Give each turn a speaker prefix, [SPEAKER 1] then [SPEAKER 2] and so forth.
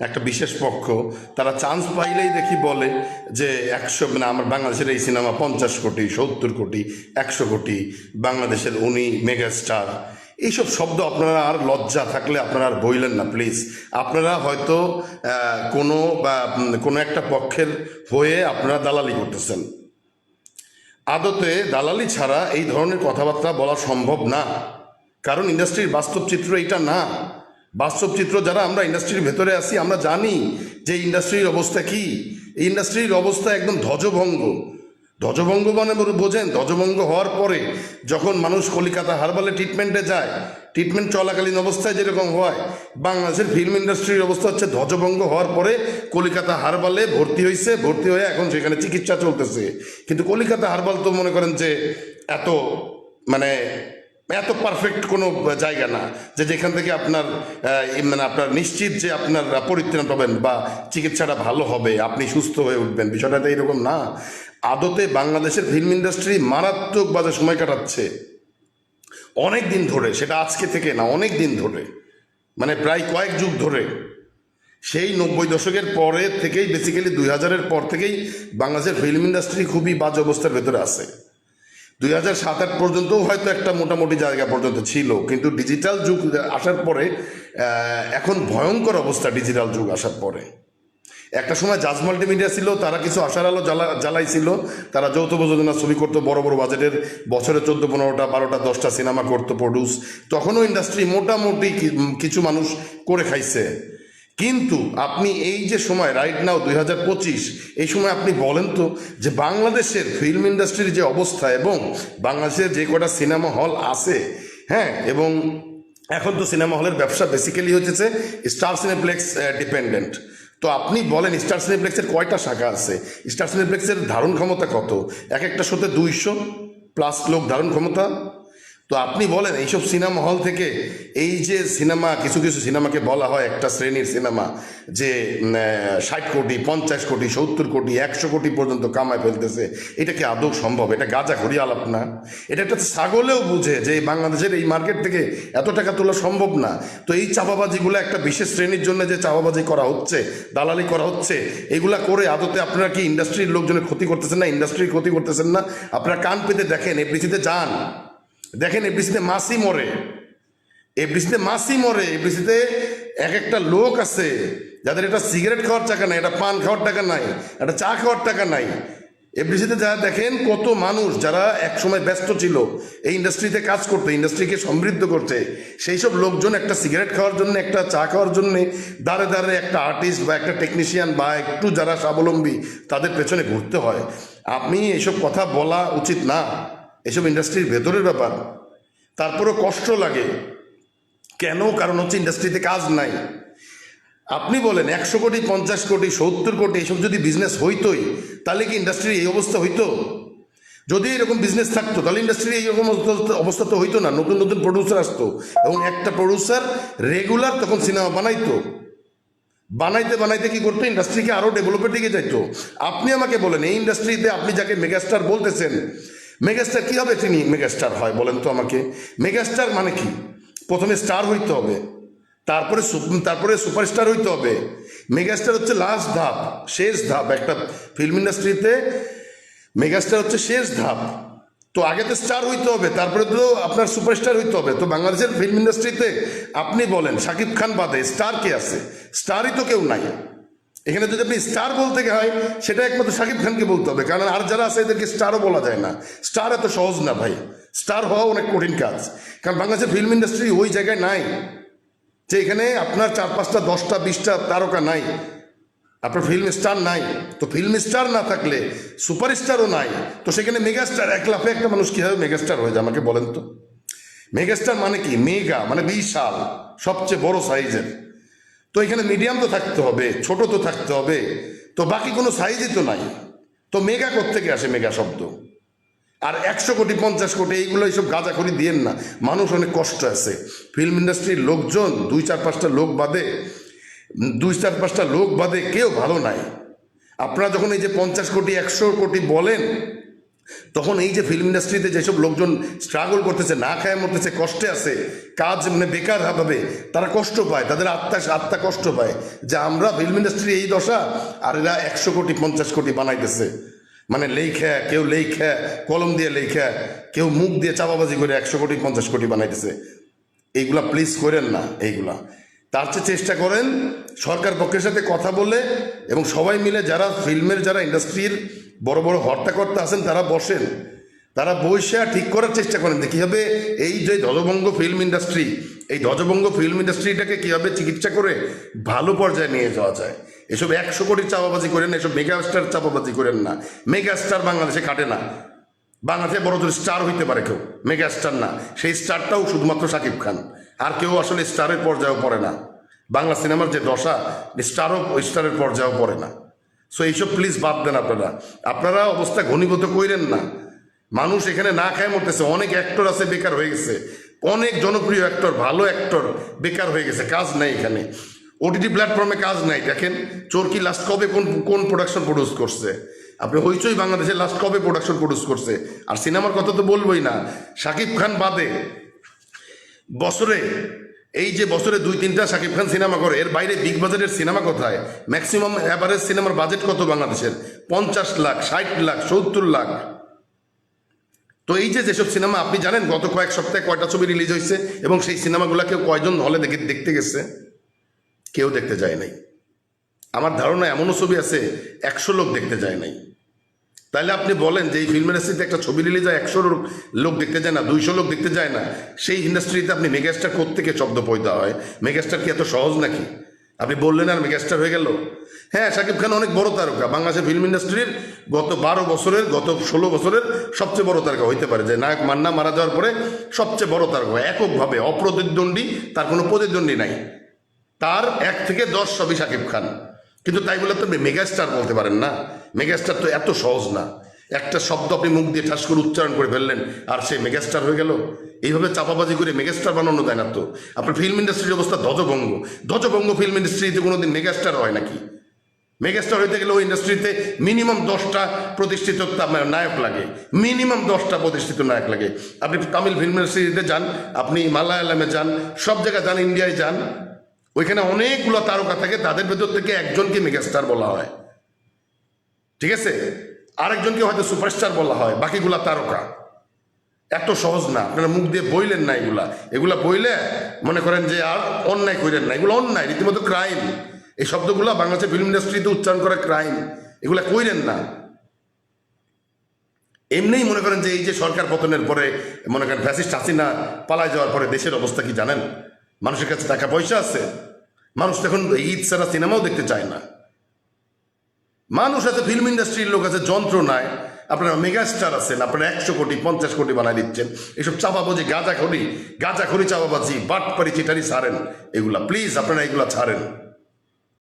[SPEAKER 1] একটা বিশেষ পক্ষ, তারা চান্স পাইলেই দেখি বলে যে একশো মানে আমার বাংলাদেশের এই সিনেমা পঞ্চাশ কোটি, সত্তর কোটি, একশো কোটি, বাংলাদেশের উনি মেগাস্টার এইসব শব্দ আপনারা আর লজ্জা থাকলে আপনারা আর বইলেন না প্লিজ আপনারা হয়তো কোনো বা কোনো একটা পক্ষের হয়ে আপনারা দালালি করতেছেন। আদতে দালালি ছাড়া এই ধরনের কথাবার্তা বলা সম্ভব না। কারণ ইন্ডাস্ট্রির বাস্তব চিত্র এটা না। বাস্তব চিত্র যারা আমরা ইন্ডাস্ট্রির ভেতরে আসি আমরা জানি যে ইন্ডাস্ট্রির অবস্থা কি। এই ইন্ডাস্ট্রির অবস্থা একদম ধ্বজভঙ্গ। ধ্বজভঙ্গ মানে বোঝেন, ধ্বজভঙ্গ হওয়ার পরে যখন মানুষ কলিকাতা হারবালে ট্রিটমেন্টে যায় ট্রিটমেন্ট চলাকালীন অবস্থায় যেরকম হয়, বাংলাদেশের ফিল্ম ইন্ডাস্ট্রির অবস্থা হচ্ছে ধ্বজভঙ্গ হওয়ার পরে কলিকাতা হারবালে ভর্তি হয়েছে ভর্তি হয়ে এখন সেখানে চিকিৎসা চলতেছে। কিন্তু কলিকাতা হারবাল তো মনে করেন যে এত মানে এত পারফেক্ট কোনো জায়গা না যে যেখান থেকে আপনার মানে আপনার নিশ্চিত যে আপনার পরিত্রাণ পাবেন বা চিকিৎসাটা ভালো হবে, আপনি সুস্থ হয়ে উঠবেন। বিষয়টা তো এইরকম না। আদতে বাংলাদেশের ফিল্ম ইন্ডাস্ট্রি মারাত্মক বাজে সময় কাটাচ্ছে। অনেক দিন ধরে, সেটা আজকে থেকে না, অনেক দিন ধরে মানে প্রায় কয়েক যুগ ধরে, সেই নব্বই দশকের পরে থেকেই বেসিক্যালি দুই হাজারের পর থেকেই বাংলাদেশের ফিল্ম ইন্ডাস্ট্রি খুবই বাজে অবস্থার ভেতরে আছে। দুই হাজার সাত আট পর্যন্তও হয়তো একটা মোটামুটি জায়গা পর্যন্ত ছিল, কিন্তু ডিজিটাল যুগ আসার পরে এখন ভয়ঙ্কর অবস্থা ডিজিটাল যুগ আসার পরে। একটা সময় জাজ মাল্টিমিডিয়া ছিল, তারা কিছু আশার আলো জ্বালা, জ্বালাইছিল, তারা যৌথ প্রযোজনা ছবি করতো, বড় বড় বাজেটের, বছরে চোদ্দ, পনেরোটা, বারোটা, দশটা সিনেমা করতো প্রডিউস তখনও ইন্ডাস্ট্রি মোটামুটি কিছু মানুষ করে খাইছে। কিন্তু আপনি এই যে সময় রাইট নাও দুই হাজার পঁচিশ, এই সময় আপনি বলেন তো যে বাংলাদেশের ফিল্ম ইন্ডাস্ট্রির যে অবস্থা এবং বাংলাদেশের যে কটা সিনেমা হল আছে হ্যাঁ এবং এখন তো সিনেমা হলের ব্যবসা বেসিক্যালি হচ্ছে স্টার সিনেপ্লেক্স ডিপেন্ডেন্ট তো আপনি বলেন স্টার সিনেপ্লেক্সের কয়টা শাখা আছে? স্টার সিনেপ্লেক্সের ধারণ ক্ষমতা কত? এক একটা শোতে দুইশো প্লাস লোক ধারণ ক্ষমতা তো আপনি বলেন, এইসব সিনেমা হল থেকে এই যে সিনেমা, কিছু কিছু সিনেমাকে বলা হয় একটা শ্রেণির সিনেমা, যে ষাট কোটি, পঞ্চাশ কোটি, সত্তর কোটি, একশো কোটি পর্যন্ত কামায় ফেলতেছে, এটা কি আদৌ সম্ভব? এটা গাজা করি আলাপ না। এটা একটা ছাগলেও বুঝে যে বাংলাদেশের এই মার্কেট থেকে এত টাকা তোলা সম্ভব না। তো এই চাপাবাজিগুলো একটা বিশেষ শ্রেণির জন্য যে চাপাবাজি করা হচ্ছে, দালালি করা হচ্ছে, এগুলা করে আদতে আপনারা কি ইন্ডাস্ট্রির লোকজনের ক্ষতি করতেছেন না? ইন্ডাস্ট্রির ক্ষতি করতেছেন না? আপনারা কান পেতে দেখেন, এফডিসিতে যান। দেখেন এফডিসিতে মাসি মরে। এফডিসিতে মাসি মরে এফডিসিতে এক একটা লোক আছে, যাদের এটা সিগারেট খাওয়ার টাকা নাই, এটা পান খাওয়ার টাকা নাই, এটা চা খাওয়ার টাকা নাই। এফডিসিতে যারা দেখেন, কত মানুষ যারা এক সময় ব্যস্ত ছিল, এই ইন্ডাস্ট্রিতে কাজ করতে, ইন্ডাস্ট্রিকে সমৃদ্ধ করতে সেই সব লোকজন একটা সিগারেট খাওয়ার জন্য, একটা চা খাওয়ার জন্য দাঁড়ে দাঁড়ে একটা আর্টিস্ট বা একটা টেকনিশিয়ান বা একটু যারা স্বাবলম্বী, তাদের পেছনে ঘুরতে হয়। আপনি এসব কথা বলা উচিত না। এসব ইন্ডাস্ট্রির ভেতরের ব্যাপার। তারপরেও কষ্ট লাগে। কেন? কারণ হচ্ছে ইন্ডাস্ট্রিতে কাজ নাই। আপনি বলেন, একশো কোটি, পঞ্চাশ কোটি, সত্তর কোটি এসব যদি বিজনেস হইতোই, তাহলে কি ইন্ডাস্ট্রির এই অবস্থা হইতো? যদি এরকম বিজনেস থাকতো, তাহলে ইন্ডাস্ট্রির এইরকম অবস্থা- তো হইতো না। নতুন নতুন প্রডিউসার আসতো। এবং একটা প্রডিউসার রেগুলার তখন সিনেমা বানাইতো। বানাইতে বানাইতে কি করতো? ইন্ডাস্ট্রিকে আরও ডেভেলপের দিকে যাইতো। আপনি আমাকে বলেন, এই ইন্ডাস্ট্রিতে আপনি যাকে মেগাস্টার বলতেছেন মেগাস্টার কীভাবে তিনি মেগাস্টার হয় বলেন তো আমাকে? মেগাস্টার মানে কি? প্রথমে স্টার হইতে হবে, তারপরে তারপরে সুপারস্টার হইতে হবে। মেগাস্টার হচ্ছে লাস্ট ধাপ, শেষ ধাপ। একটা ফিল্ম ইন্ডাস্ট্রিতে মেগাস্টার হচ্ছে শেষ ধাপ। তো আগে তো স্টার হইতে হবে, তারপরে তো আপনার সুপারস্টার হইতে হবে। তো বাংলাদেশের ফিল্ম ইন্ডাস্ট্রিতে আপনি বলেন শাকিব খান বাদে স্টার কে আছে? স্টারই তো কেউ নাই। এখানে যদি আপনি স্টার বলতে হয়, সেটা একমাত্র শাকিব খানকে বলতে হবে। কারণ আর যারা আছে, এদেরকে স্টারও বলা যায় না। স্টার এত সহজ না ভাই। স্টার হওয়া অনেক কঠিন কাজ। কারণ বাংলাদেশের ফিল্ম ইন্ডাস্ট্রি ওই জায়গায় নাই, যে এখানে আপনার চার পাঁচটা, দশটা, বিশটা তারকা নাই। আপনার ফিল্ম স্টার নাই। তো ফিল্ম স্টার না থাকলে সুপারস্টারও নাই। তো সেখানে মেগাস্টার এক লাফে একটা মানুষ কীভাবে মেগাস্টার হয়ে যায়, আমাকে বলেন তো? মেগাস্টার মানে কি? মেগা মানে বিশাল, সবচেয়ে বড় সাইজের তো এখানে মিডিয়াম তো থাকতে হবে, ছোট তো থাকতে হবে, তো বাকি কোনো সাইজই তো নাই। তো মেগা থেকে আসে মেগা শব্দ? আর একশো কোটি, পঞ্চাশ কোটি, এইগুলো এইসব গাঁজা করি দিয়েন না। মানুষ অনেক কষ্ট আছে। ফিল্ম ইন্ডাস্ট্রির লোকজন, দুই চার পাঁচটা লোক বাদে, দুই চার পাঁচটা লোক বাদে কেউ ভালো নাই। আপনারা যখন এই যে পঞ্চাশ কোটি, একশো কোটি বলেন তখন এই যে ফিল্ম ইন্ডাস্ট্রিতে যেসব লোকজন স্ট্রাগল করতেছে, না খায়, মরতেছে, কষ্টে আছে, কাজ মানে বেকার হবে, তারা কষ্ট পায়, তাদের আত্মা আত্মা কষ্ট পায় যে আমরা ফিল্ম ইন্ডাস্ট্রি এই দশা, আর এরা একশো কোটি, পঞ্চাশ কোটি বানাইতেছে। মানে লেখা কেউ লেখা কলম দিয়ে লেখা কেউ মুখ দিয়ে চাপাবাজি করে একশো কোটি, পঞ্চাশ কোটি বানাইতেছে। এইগুলা প্লিজ করেন না, এইগুলা। তার চেয়ে চেষ্টা করেন সরকার পক্ষের সাথে কথা বলে এবং সবাই মিলে যারা ফিল্মের যারা ইন্ডাস্ট্রির বড় বড় হর্তাকর্তা আছেন, তারা বসেন। তারা বৈশা ঠিক করার চেষ্টা করেন যে কীভাবে এই যে ধ্বজভঙ্গ ফিল্ম ইন্ডাস্ট্রি এই ধ্বজভঙ্গ ফিল্ম ইন্ডাস্ট্রিটাকে কীভাবে চিকিৎসা করে ভালো পর্যায়ে নিয়ে যাওয়া যায়। এসব একশো কোটি চাপাবাজি করেন, এসব মেগা স্টার চাপাবাজি করেন না। মেগা স্টার বাংলাদেশে কাটে না। বাংলাদেশে বড় জোর স্টার হইতে পারে কেউ মেগা স্টার না। সেই স্টারটাও শুধুমাত্র শাকিব খান। আর কেউ আসলে স্টারের পর্যায়েও পড়ে না। বাংলা সিনেমার যে দশা স্টারও স্টারের পর্যায়েও পড়ে না। সো এইসব প্লিজ বাদ দেন আপনারা। আপনারা অবস্থা ঘনীভূত কইরেন না। মানুষ এখানে না খায় মরতেছে। অনেক অ্যাক্টর আছে, বেকার হয়ে গেছে। অনেক জনপ্রিয় অ্যাক্টর ভালো অ্যাক্টর বেকার হয়ে গেছে। কাজ নাই এখানে। ওটিটি প্ল্যাটফর্মে কাজ নাই। দেখেন, চোরকি লাস্ট কবে কোন কোন প্রোডাকশন প্রডিউস করছে? আপনি হইচই বাংলাদেশে লাস্ট কবে প্রোডাকশন প্রডিউস করছে? আর সিনেমার কথা তো বলবোই না। শাকিব খান বাদে, বছরে এই যে বছরে দুই, তিনটা শাকিব খান সিনেমা করে, এর বাইরে বিগ বাজেটের সিনেমা কোথায়? ম্যাক্সিমাম অ্যাভারেজ সিনেমার বাজেট কত বাংলাদেশের? পঞ্চাশ লাখ, ষাট লাখ, সত্তর লাখ। তো এই যে যেসব সিনেমা, আপনি জানেন গত কয়েক সপ্তাহে কয়টা ছবি রিলিজ হয়েছে এবং সেই সিনেমাগুলো কেউ কয়জন হলে দেখে, দেখতে গেছে? কেউ দেখতে যায় নাই। আমার ধারণা এমনও ছবি আছে, একশো লোক দেখতে যায় নাই। তাহলে আপনি বলেন যে এই ফিল্ম ইন্ডাস্ট্রিতে একটা ছবি রিলিজ হয় একশো লোক দেখতে যায় না দুইশো লোক দেখতে যায় না, সেই ইন্ডাস্ট্রিতে আপনি মেগাস্টার কোত্থেকে শব্দ পয়দা হয়? মেগাস্টার কি এত সহজ নাকি? আপনি বললেন আর মেগাস্টার হয়ে গেল। হ্যাঁ শাকিব খান অনেক বড় তারকা। বাংলাদেশের ফিল্ম ইন্ডাস্ট্রির গত বারো বছরের, গত ষোলো বছরের সবচেয়ে বড় তারকা হইতে পারে। যে নায়ক মান্না মারা যাওয়ার পরে সবচেয়ে বড় তারকা এককভাবে অপ্রতিদ্বন্দ্বী, তার কোনো প্রতিদ্বন্দ্বী নাই। তার এক থেকে দশ সবই শাকিব খান। কিন্তু তাই বলে তো আপনি মেগাস্টার বলতে পারেন না। মেগাস্টার তো এত সহজ না। একটা শব্দ আপনি মুখ দিয়ে ঠাস করে উচ্চারণ করে ফেললেন, আর সে মেগাস্টার হয়ে গেল। এইভাবে চাপাবাজি করে মেগাস্টার বানানো যায় না তো। আপনার ফিল্ম ইন্ডাস্ট্রির অবস্থা ধ্বজভঙ্গ। ধ্বজভঙ্গ ফিল্ম ইন্ডাস্ট্রিতে কোনোদিন মেগাস্টার হয় নাকি? মেগাস্টার হইতে গেলে ওই ইন্ডাস্ট্রিতে মিনিমাম দশটা প্রতিষ্ঠিত নায়ক লাগে। মিনিমাম দশটা প্রতিষ্ঠিত নায়ক লাগে। আপনি তামিল ফিল্ম ইন্ডাস্ট্রিতে যান, আপনি মালায়ালামে যান, সব জায়গায় যান, ইন্ডিয়ায় যান ওইখানে অনেকগুলো তারকা থাকে, তাদের ভেতর থেকে একজনকে মেগাস্টার বলা হয়। ঠিক আছে? আরেকজনকে হয়তো সুপারস্টার বলা হয়, বাকিগুলা তারকা। এত সহজ না, আপনারা মুখ দিয়ে বইলেন না এগুলা। এগুলা বইলে মনে করেন যে আর অন্যায় করেন না, এগুলো অন্যায়, রীতিমতো ক্রাইম এই শব্দগুলো বাংলাদেশের ফিল্ম ইন্ডাস্ট্রিতে উচ্চারণ করা ক্রাইম এগুলা কইরেন না। এমনিই মনে করেন যে এই যে সরকার পতনের পরে, মনে করেন ফ্যাসিস্ট হাসিনা পালায় যাওয়ার পরে দেশের অবস্থা কি জানেন? মানুষের কাছে টাকা পয়সা আছে। মানুষ এখন ঈদ ছাড়া সিনেমাও দেখতে চায় না। মানুষ আছে ফিল্ম ইন্ডাস্ট্রির লোক আছে যন্ত্র নাই আপনারা মেগাস্টার আছেন, আপনারা একশো কোটি, পঞ্চাশ কোটি বানায় দিচ্ছেন। এসব চাপাবাজি গাঁজা খড়ি গাঁজা খড়ি চাপাবাজি বাটপারি চিটারি ছাড়েন। এগুলা প্লিজ আপনারা এগুলা ছাড়েন।